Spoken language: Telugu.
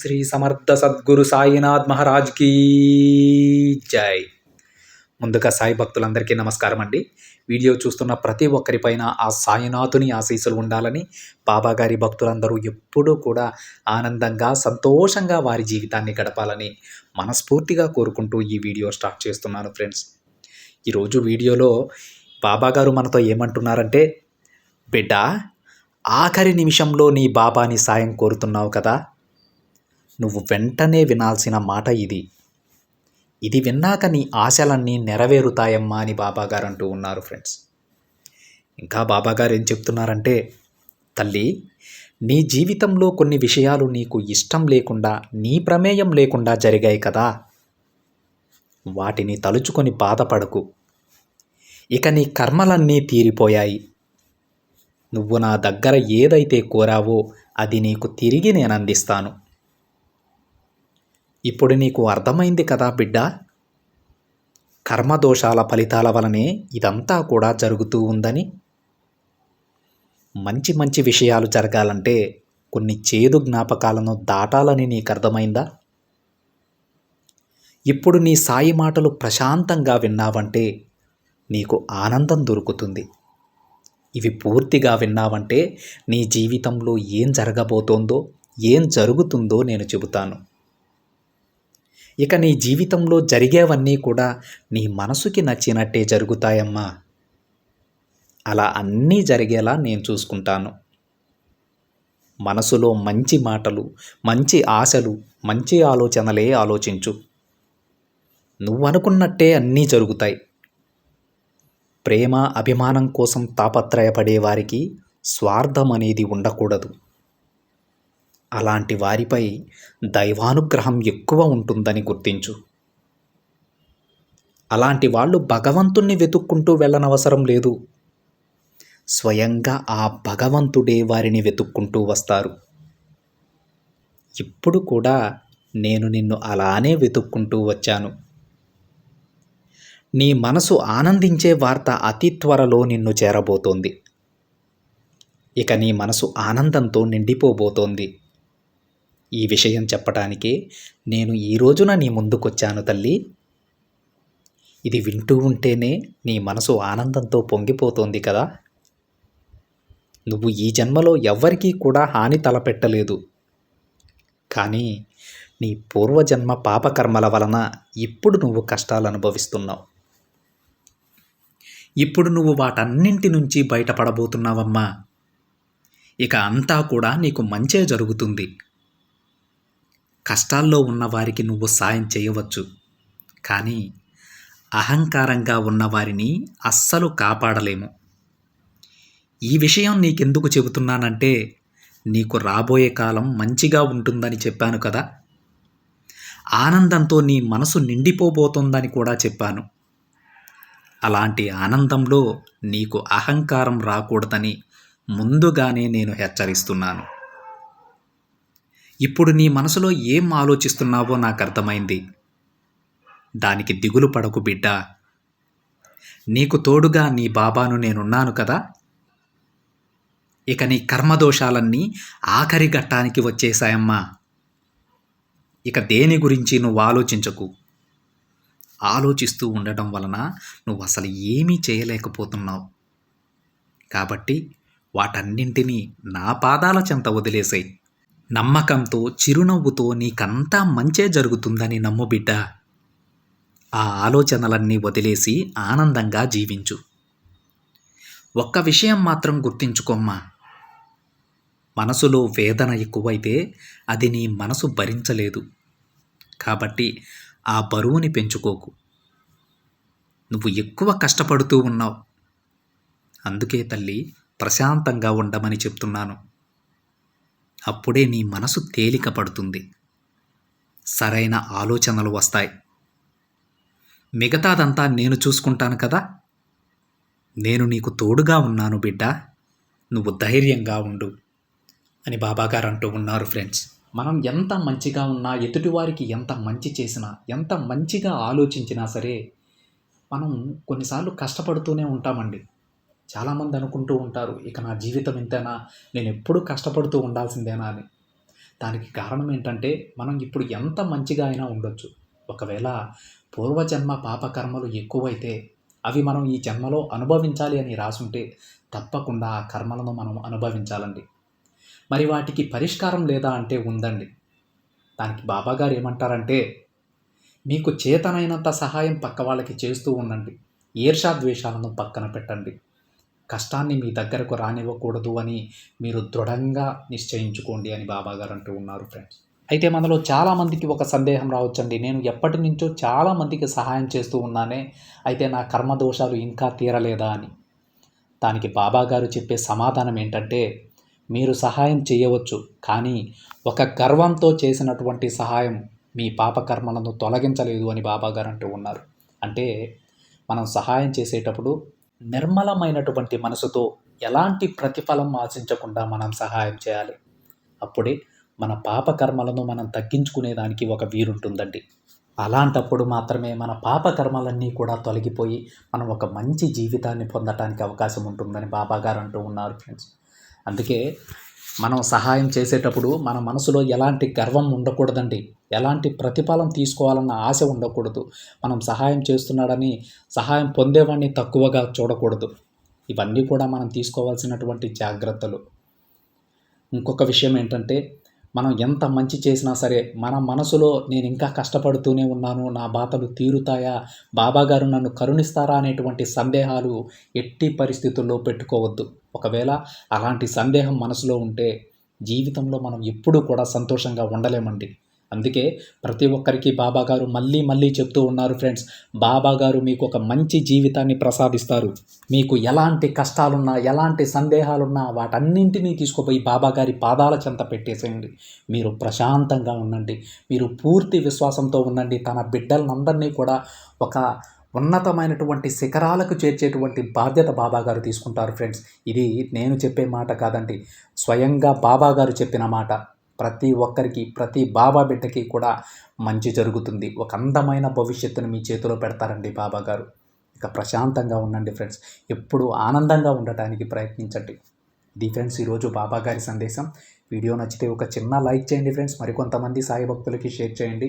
శ్రీ సమర్థ సద్గురు సాయినాథ్ మహారాజ్ కీ జై. ముందుగా సాయి భక్తులందరికీ నమస్కారం అండి. వీడియో చూస్తున్న ప్రతి ఒక్కరిపైన ఆ సాయినాథుని ఆశీస్సులు ఉండాలని బాబాగారి భక్తులందరూ ఎప్పుడూ కూడా ఆనందంగా సంతోషంగా వారి జీవితాన్ని గడపాలని మనస్ఫూర్తిగా కోరుకుంటూ ఈ వీడియో స్టార్ట్ చేస్తున్నాను ఫ్రెండ్స్. ఈరోజు వీడియోలో బాబాగారు మనతో ఏమంటున్నారంటే బిడ్డ ఆఖరి నిమిషంలో నీ బాబాని సాయం కోరుతున్నావు కదా. నువ్వు వెంటనే వినాల్సిన మాట ఇది. ఇది విన్నాక నీ ఆశలన్నీ నెరవేరుతాయమ్మా అని బాబాగారు అంటూ ఉన్నారు ఫ్రెండ్స్. ఇంకా బాబాగారు ఏం చెప్తున్నారంటే తల్లి నీ జీవితంలో కొన్ని విషయాలు నీకు ఇష్టం లేకుండా నీ ప్రమేయం లేకుండా జరిగాయి కదా. వాటిని తలుచుకొని బాధపడకు. ఇక నీ కర్మలన్నీ తీరిపోయాయి. నువ్వు నా దగ్గర ఏదైతే కోరావో అది నీకు తిరిగి నేను అందిస్తాను ఇప్పుడు నీకు అర్థమైంది కదా బిడ్డ. కర్మదోషాల ఫలితాల వలనే ఇదంతా కూడా జరుగుతూ ఉందని. మంచి మంచి విషయాలు జరగాలంటే కొన్ని చేదు జ్ఞాపకాలను దాటాలని నీకు అర్థమైందా? ఇప్పుడు నీ సాయి మాటలు ప్రశాంతంగా విన్నావంటే నీకు ఆనందం దొరుకుతుంది. ఇవి పూర్తిగా విన్నావంటే నీ జీవితంలో ఏం జరగబోతోందో ఏం జరుగుతుందో నేను చెబుతాను. ఇక నీ జీవితంలో జరిగేవన్నీ కూడా నీ మనసుకి నచ్చినట్టే జరుగుతాయమ్మా. అలా అన్నీ జరిగేలా నేను చూసుకుంటాను. మనసులో మంచి మాటలు మంచి ఆశలు మంచి ఆలోచనలే ఆలోచించు. నువ్వు అనుకున్నట్టే అన్నీ జరుగుతాయి. ప్రేమ అభిమానం కోసం తాపత్రయపడే వారికి స్వార్థం అనేది ఉండకూడదు. అలాంటి వారిపై దైవానుగ్రహం ఎక్కువ ఉంటుందని గుర్తించు. అలాంటి వాళ్ళు భగవంతుణ్ణి వెతుక్కుంటూ వెళ్ళనవసరం లేదు. స్వయంగా ఆ భగవంతుడే వారిని వెతుక్కుంటూ వస్తారు. ఇప్పుడు కూడా నేను నిన్ను అలానే వెతుక్కుంటూ వచ్చాను. నీ మనసు ఆనందించే వార్త అతి త్వరలో నిన్ను చేరబోతోంది. ఇక నీ మనసు ఆనందంతో నిండిపోబోతోంది. ఈ విషయం చెప్పటానికే నేను ఈ రోజున నీ ముందుకొచ్చాను తల్లి. ఇది వింటూ ఉంటేనే నీ మనసు ఆనందంతో పొంగిపోతోంది కదా. నువ్వు ఈ జన్మలో ఎవ్వరికీ కూడా హాని తలపెట్టలేదు. కానీ నీ పూర్వజన్మ పాపకర్మల వలన ఇప్పుడు నువ్వు కష్టాలు అనుభవిస్తున్నావు ఇప్పుడు నువ్వు వాటన్నింటి నుంచి బయటపడబోతున్నావమ్మా. ఇక అంతా కూడా నీకు మంచే జరుగుతుంది. కష్టాల్లో ఉన్నవారికి నువ్వు సాయం చేయవచ్చు. కానీ అహంకారంగా ఉన్నవారిని అస్సలు కాపాడలేము. ఈ విషయం నీకెందుకు చెబుతున్నానంటే నీకు రాబోయే కాలం మంచిగా ఉంటుందని చెప్పాను కదా. ఆనందంతో నీ మనసు నిండిపోబోతోందని కూడా చెప్పాను. అలాంటి ఆనందంలో నీకు అహంకారం రాకూడదని ముందుగానే నేను హెచ్చరిస్తున్నాను. ఇప్పుడు నీ మనసులో ఏం ఆలోచిస్తున్నావో నాకు అర్థమైంది. దానికి దిగులు పడకు బిడ్డ. నీకు తోడుగా నీ బాబాను నేనున్నాను కదా? ఇక నీ కర్మదోషాలన్నీ ఆఖరి ఘట్టానికి వచ్చేశాయమ్మా. ఇక దేని గురించి నువ్వు ఆలోచించకు? ఆలోచిస్తూ ఉండటం వలన నువ్వు అసలు ఏమీ చేయలేకపోతున్నావు. కాబట్టి వాటన్నింటినీ నా పాదాల చెంత వదిలేసాయి. నమ్మకంతో చిరునవ్వుతో నీకంతా మంచే జరుగుతుందని నమ్ము బిడ్డ. ఆ ఆలోచనలన్నీ వదిలేసి ఆనందంగా జీవించు. ఒక్క విషయం మాత్రం గుర్తించుకోమ్మా. మనసులో వేదన ఎక్కువైతే అది నీ మనసు భరించలేదు. కాబట్టి ఆ బరువుని పెంచుకోకు. నువ్వు ఎక్కువ కష్టపడుతూ ఉన్నావు. అందుకే తల్లి ప్రశాంతంగా ఉండమని చెప్తున్నాను. అప్పుడే నీ మనసు తేలిక పడుతుంది. సరైన ఆలోచనలు వస్తాయి. మిగతాదంతా నేను చూసుకుంటాను కదా? నేను నీకు తోడుగా ఉన్నాను బిడ్డ. నువ్వు ధైర్యంగా ఉండు అని బాబాగారు అంటూ ఉన్నారు ఫ్రెండ్స్. మనం ఎంత మంచిగా ఉన్నా ఎదుటివారికి ఎంత మంచి చేసినా ఎంత మంచిగా ఆలోచించినా సరే మనం కొన్నిసార్లు కష్టపడుతూనే ఉంటామండి. చాలామంది అనుకుంటూ ఉంటారు ఇక నా జీవితం ఇంతేనా? నేను ఎప్పుడూ కష్టపడుతూ ఉండాల్సిందేనా? అని. దానికి కారణం ఏంటంటే మనం ఇప్పుడు ఎంత మంచిగా అయినా ఉండొచ్చు. ఒకవేళ పూర్వజన్మ పాపకర్మలు ఎక్కువైతే అవి మనం ఈ జన్మలో అనుభవించాలి అని రాసుంటే తప్పకుండా ఆ కర్మలను మనం అనుభవించాలండి. మరి వాటికి పరిష్కారం లేదా అంటే ఉందండి. దానికి బాబాగారు ఏమంటారంటే మీకు చేతనైనంత సహాయం పక్క వాళ్ళకి చేస్తూ ఉండండి. ఈర్షాద్వేషాలను పక్కన పెట్టండి. కష్టాన్ని మీ దగ్గరకు రానివ్వకూడదు అని మీరు దృఢంగా నిశ్చయించుకోండి అని బాబాగారు అంటూ ఉన్నారు ఫ్రెండ్స్ అయితే మనలో చాలామందికి ఒక సందేహం రావచ్చండి. నేను ఎప్పటి నుంచో చాలామందికి సహాయం చేస్తూ ఉన్నానే అయితే నా కర్మ దోషాలు ఇంకా తీరలేదా అని. దానికి బాబాగారు చెప్పే సమాధానం ఏంటంటే మీరు సహాయం చేయవచ్చు కానీ ఒక గర్వంతో చేసినటువంటి సహాయం మీ పాపకర్మలను తొలగించలేదు అని బాబాగారు అంటూ ఉన్నారు. అంటే మనం సహాయం చేసేటప్పుడు నిర్మలమైనటువంటి మనసుతో ఎలాంటి ప్రతిఫలం ఆశించకుండా మనం సహాయం చేయాలి. అప్పుడే మన పాపకర్మలను మనం తగ్గించుకునేదానికి ఒక వీరుంటుందండి అలాంటప్పుడు మాత్రమే మన పాపకర్మలన్నీ కూడా తొలగిపోయి మనం ఒక మంచి జీవితాన్ని పొందటానికి అవకాశం ఉంటుందని బాబాగారు అంటూ ఉన్నారు ఫ్రెండ్స్ అందుకే మనం సహాయం చేసేటప్పుడు మన మనసులో ఎలాంటి గర్వం ఉండకూడదండి. ఎలాంటి ప్రతిఫలం తీసుకోవాలన్న ఆశ ఉండకూడదు. మనం సహాయం చేస్తున్నాడని సహాయం పొందేవాడిని తక్కువగా చూడకూడదు. ఇవన్నీ కూడా మనం తీసుకోవాల్సినటువంటి జాగ్రత్తలు. ఇంకొక విషయం ఏంటంటే మనం ఎంత మంచి చేసినా సరే మన మనసులో నేను ఇంకా కష్టపడుతూనే ఉన్నాను నా బాధలు తీరుతాయా బాబాగారు నన్ను కరుణిస్తారా అనేటువంటి సందేహాలు ఎట్టి పరిస్థితుల్లో పెట్టుకోవద్దు. ఒకవేళ అలాంటి సందేహం మనసులో ఉంటే జీవితంలో మనం ఎప్పుడూ కూడా సంతోషంగా ఉండలేమండి. అందుకే ప్రతి ఒక్కరికి బాబా గారు మళ్ళీ మళ్ళీ చెప్తూ ఉన్నారు ఫ్రెండ్స్. బాబా గారు మీకు ఒక మంచి జీవితాన్ని ప్రసాదిస్తారు. మీకు ఎలాంటి కష్టాలున్నా ఎలాంటి సందేహాలున్నా వాటన్నింటినీ తీసుకుపోయి బాబా గారి పాదాల చెంత పెట్టేసేయండి. మీరు ప్రశాంతంగా ఉండండి. మీరు పూర్తి విశ్వాసంతో ఉండండి. తన బిడ్డలందరినీ కూడా ఒక ఉన్నతమైనటువంటి శిఖరాలకు చేర్చేటువంటి బాధ్యత బాబాగారు తీసుకుంటారు ఫ్రెండ్స్. ఇది నేను చెప్పే మాట కాదండి. స్వయంగా బాబాగారు చెప్పిన మాట. ప్రతి ఒక్కరికి ప్రతి బాబా బిడ్డకి కూడా మంచి జరుగుతుంది. ఒక అందమైన భవిష్యత్తును మీ చేతిలో పెడతారండి బాబా గారు ఇక ప్రశాంతంగా ఉండండి ఫ్రెండ్స్. ఎప్పుడు ఆనందంగా ఉండటానికి ప్రయత్నించండి. ఇది ఫ్రెండ్స్ ఈరోజు బాబా గారి సందేశం. వీడియో నచ్చితే ఒక చిన్న లైక్ చేయండి ఫ్రెండ్స్. మరికొంతమంది సాయి భక్తులకి షేర్ చేయండి.